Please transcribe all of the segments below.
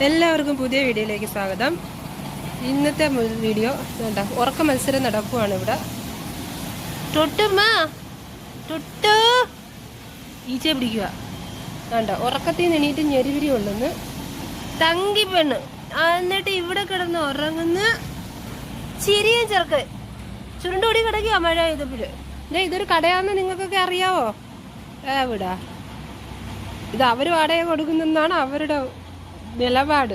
എല്ലാവർക്കും പുതിയ വീഡിയോയിലേക്ക് സ്വാഗതം. ഇന്നത്തെ വീഡിയോ വേണ്ട ഉറക്ക മത്സരം നടക്കുവാണ് ഇവിടെ. ഈച്ച പിടിക്കുക. വേണ്ട ഉറക്കത്തിൽ നിന്ന് എണീറ്റ് ഞെരിവിരി ഉള്ളെന്ന് തങ്കി പെണ്ണ് എന്നിട്ട് ഇവിടെ കിടന്ന് ഉറങ്ങുന്ന. ചിരിയ ചെറുക്കൻ ചുരുണ്ടോടി കിടക്കുക മഴ ചെയ്തപ്പോഴ് ദേ ഇതൊരു കടയാന്ന് നിങ്ങൾക്കൊക്കെ അറിയാവോ? ഏ വിടാ. ഇത് അവർ വാടക കൊടുക്കുന്നെന്നാണ് അവരുടെ നിലപാട്.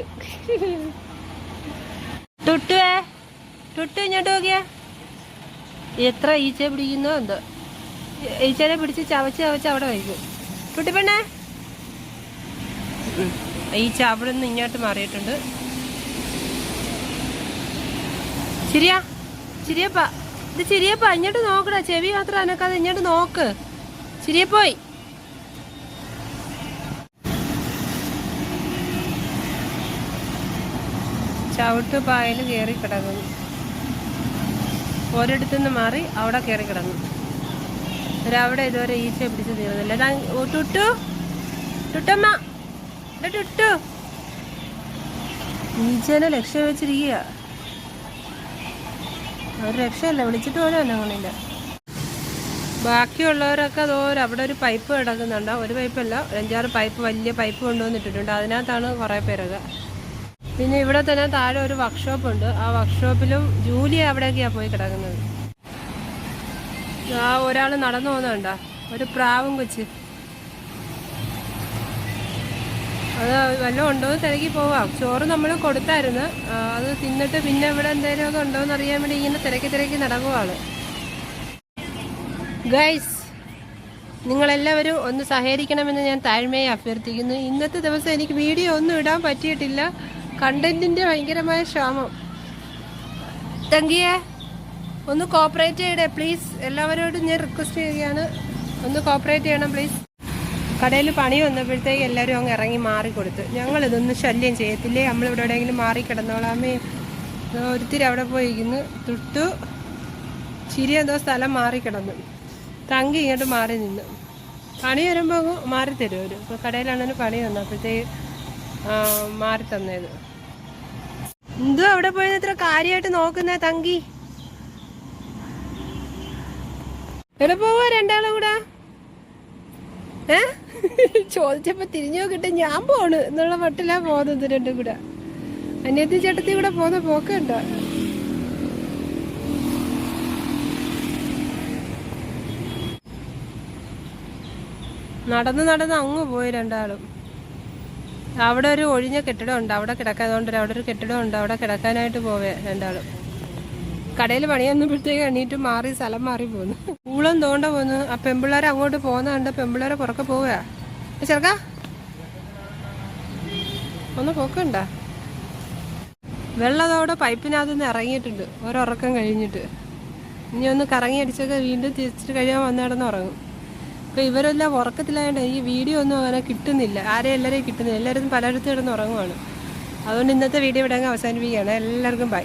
ടുട്ടുവേ ടുട്ടു ഇങ്ങോട്ട് നോക്കിയാ. എത്ര ഈച്ച പിടിക്കുന്നോ എന്തോ. ഈച്ചനെ പിടിച്ച് ചവച്ച് ചവച്ച് അവിടെ വയ്ക്കും. ടുട്ടി പെണ്ണേ ഈച്ച അവിടെ നിന്ന് ഇങ്ങോട്ട് മാറിയിട്ടുണ്ട്. ശരിയാ ശരിയപ്പ ഇത് ശരിയപ്പ ഇങ്ങോട്ട് നോക്കടാ. ചെവി മാത്രം അനക്കാതെ ഇങ്ങോട്ട് നോക്ക്. ശരിയപ്പോയി ചവിട്ട് പായൽ കയറി കിടക്കുന്നു. ഒരിടത്തുനിന്ന് മാറി അവിടെ കയറി കിടന്നു. അവിടെ ഇതുവരെ ഈച്ച പിടിച്ച് തീർന്നില്ല. ദാ, ടുട്ടു. ടുട്ടമ്മ ടുട്ടു. ഈച്ചേനെ ലക്ഷ്യം വെച്ചിരിക്കുക ഒരു രക്ഷയല്ല വിളിച്ചിട്ട് പോലും അനങ്ങണില്ല ബാക്കിയുള്ളവരൊക്കെ അതോരം അവിടെ ഒരു പൈപ്പ് കിടക്കുന്നുണ്ട്. ഒരു പൈപ്പല്ല അഞ്ചാറ് പൈപ്പ് വലിയ പൈപ്പ് കൊണ്ടുവന്നിട്ടിട്ടുണ്ട്. അതിനകത്താണ് കുറേ പേരൊക്കെ. പിന്നെ ഇവിടെ തന്നെ താഴെ ഒരു വർക്ക്ഷോപ്പ് ഉണ്ട്. ആ വർക്ക്ഷോപ്പിലും ജൂലി അവിടേക്കാണ് പോയി കിടക്കുന്നത്. ആ ഒരാൾ നടന്നു പോകുന്നുണ്ട ഒരു പ്രാവും കൊച്ച്. അത് വല്ലതും ഉണ്ടോ എന്ന് തിരക്കി പോവാം. ചോറ് നമ്മൾ കൊടുത്തായിരുന്നു. അത് തിന്നിട്ട് പിന്നെ ഇവിടെ എന്തെങ്കിലുമൊക്കെ ഉണ്ടോ എന്ന് അറിയാൻ വേണ്ടി ഇങ്ങനെ തിരക്കി തിരക്കി നടക്കുവാണ്. ഗൈസ് നിങ്ങളെല്ലാവരും ഒന്ന് സഹകരിക്കണമെന്ന് ഞാൻ താഴ്മയെ അഭ്യർത്ഥിക്കുന്നു. ഇന്നത്തെ ദിവസം എനിക്ക് വീഡിയോ ഒന്നും ഇടാൻ പറ്റിയിട്ടില്ല. കണ്ടന്റിന്റെ ഭയങ്കരമായ ക്ഷാമം. തങ്കിയെ ഒന്ന് കോപ്പറേറ്റ് ചെയ്യണേ പ്ലീസ് എല്ലാവരോടും ഞാൻ റിക്വസ്റ്റ് ചെയ്യുകയാണ്. ഒന്ന് കോപ്പറേറ്റ് ചെയ്യണം പ്ലീസ് കടയിൽ പണി വന്നപ്പോഴത്തേക്ക് എല്ലാവരും അങ്ങ് ഇറങ്ങി മാറിക്കൊടുത്തു ഞങ്ങൾ ഇതൊന്നും ശല്യം ചെയ്യത്തില്ലേ? നമ്മളിവിടെ എവിടെയെങ്കിലും മാറി കിടന്നോളാമേ. ഒരുത്തിരി അവിടെ പോയിരിക്കുന്നു. തൊട്ടു ചിരി എന്തോ സ്ഥലം മാറി കിടന്നു. തങ്കി ഇങ്ങോട്ട് മാറി നിന്നു. പണി വരുമ്പോൾ മാറി തരും അവർ ഇപ്പോൾ കടയിലാണെങ്കിൽ പണി വന്നപ്പോഴത്തേക്ക് മാറി തന്നത് എന്തോ അവിടെ പോയത് ഇത്ര കാര്യമായിട്ട് നോക്കുന്നേ തങ്കി? എവിടെ പോവാ രണ്ടാളും കൂടെ. ഏ? ചോദിച്ചപ്പോ തിരിഞ്ഞു നോക്കിട്ട് ഞാൻ പോണ് എന്നുള്ള മട്ടിലാ പോകുന്നത് രണ്ടും കൂടെ. അന്യത്തി ചേട്ടത്തി കൂടെ പോകുന്ന പോക്കണ്ട നടന്ന് നടന്ന് അങ്ങ് പോയി രണ്ടാളും. അവിടെ ഒരു ഒഴിഞ്ഞ കെട്ടിടം ഉണ്ട്. അവിടെ കിടക്കാതുകൊണ്ട് അവിടെ ഒരു കെട്ടിടം ഉണ്ട്. അവിടെ കിടക്കാനായിട്ട് പോവേ രണ്ടാളും. കടയിൽ പണിയൊന്നുമ്പോഴത്തേക്ക് എണ്ണീറ്റ് മാറി സ്ഥലം മാറി പോന്നു. കൂളം തോണ്ട പോന്നു. ആ പെമ്പിള്ളേർ അങ്ങോട്ട് പോകുന്ന കണ്ട് പെമ്പിള്ളേരെ പുറക്കെ പോവുക. ചെറുക്ക. ഒന്ന് പോക്കണ്ട? വെള്ളതോടെ പൈപ്പിനകത്ത് നിന്ന് ഇറങ്ങിയിട്ടുണ്ട്. ഒരുറക്കം കഴിഞ്ഞിട്ട്. ഇനി ഒന്ന് കറങ്ങി അടിച്ചൊക്കെ വീണ്ടും തിരിച്ചിട്ട് കഴിയാൻ വന്നിടന്ന് ഉറങ്ങും. ഇപ്പൊ ഇവരെല്ലാം ഉറക്കത്തിലായതുകൊണ്ട് ഈ വീഡിയോ ഒന്നും അങ്ങനെ കിട്ടുന്നില്ല. ആരെയും എല്ലാവരെയും കിട്ടുന്നില്ല. എല്ലാവരും പലയിടത്തും കിടന്ന് ഉറങ്ങുവാണ്. അതുകൊണ്ട് ഇന്നത്തെ വീഡിയോ ഇവിടെ അങ്ങ് അവസാനിപ്പിക്കുകയാണ്. എല്ലാവർക്കും ബൈ